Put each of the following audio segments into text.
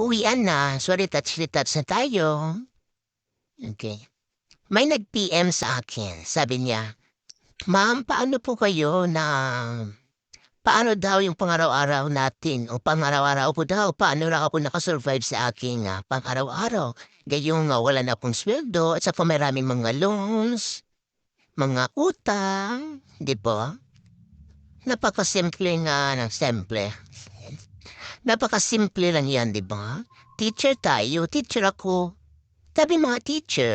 Uwian na. Sorry, touch-touch na tayo. Okay. May nag-PM sa akin. Sabi niya, Ma'am, paano po kayo na... Paano daw yung pangaraw-araw natin? O pangaraw-araw po daw, paano na ako nakasurvive sa aking uh, pang-araw-araw? Gayong uh, wala na akong sweldo at saka maraming mga loans, mga utang, di ba? Napakasimple nga ng simple. Napakasimple lang yan, di ba? Teacher tayo, teacher ako. Sabi mga teacher,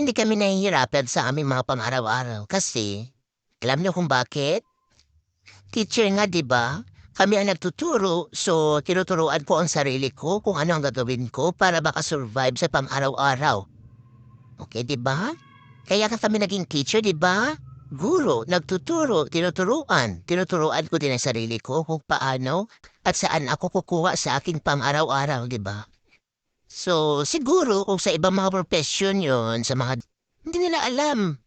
hindi kami nahihirapan sa aming mga pang-araw-araw kasi, alam niyo kung bakit? Teacher nga, di ba? Kami ang nagtuturo, so tinuturuan ko ang sarili ko kung ano ang gagawin ko para makasurvive sa pang-araw-araw. Okay, di ba? Kaya ka kami naging teacher, di ba? Guro, nagtuturo, tinuturuan. Tinuturuan ko din ang sarili ko kung paano at saan ako kukuha sa aking pang-araw-araw, di ba? So, siguro kung sa ibang mga profession yon sa mga... Hindi nila alam.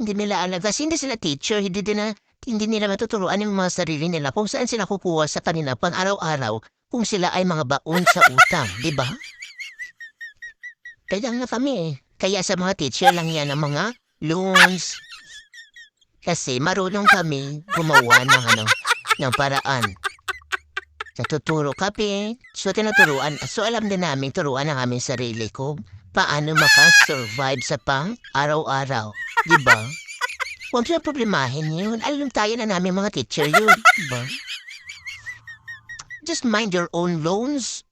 Hindi nila alam. Kasi hindi sila teacher, hindi din na, hindi nila matuturuan yung mga sarili nila kung saan sila kukuha sa kanila pang araw-araw kung sila ay mga baon sa utang, di ba? Kaya nga kami eh. Kaya sa mga teacher lang yan ang mga loans. Kasi marunong kami gumawa ng ano, ng paraan. Natuturo kami. So, tinuturuan. So, alam din namin, turuan ang aming sarili ko paano makasurvive sa pang araw-araw. Di ba? Huwag siya problemahin yun. Alam tayo na namin mga teacher yun. Di ba? Just mind your own loans.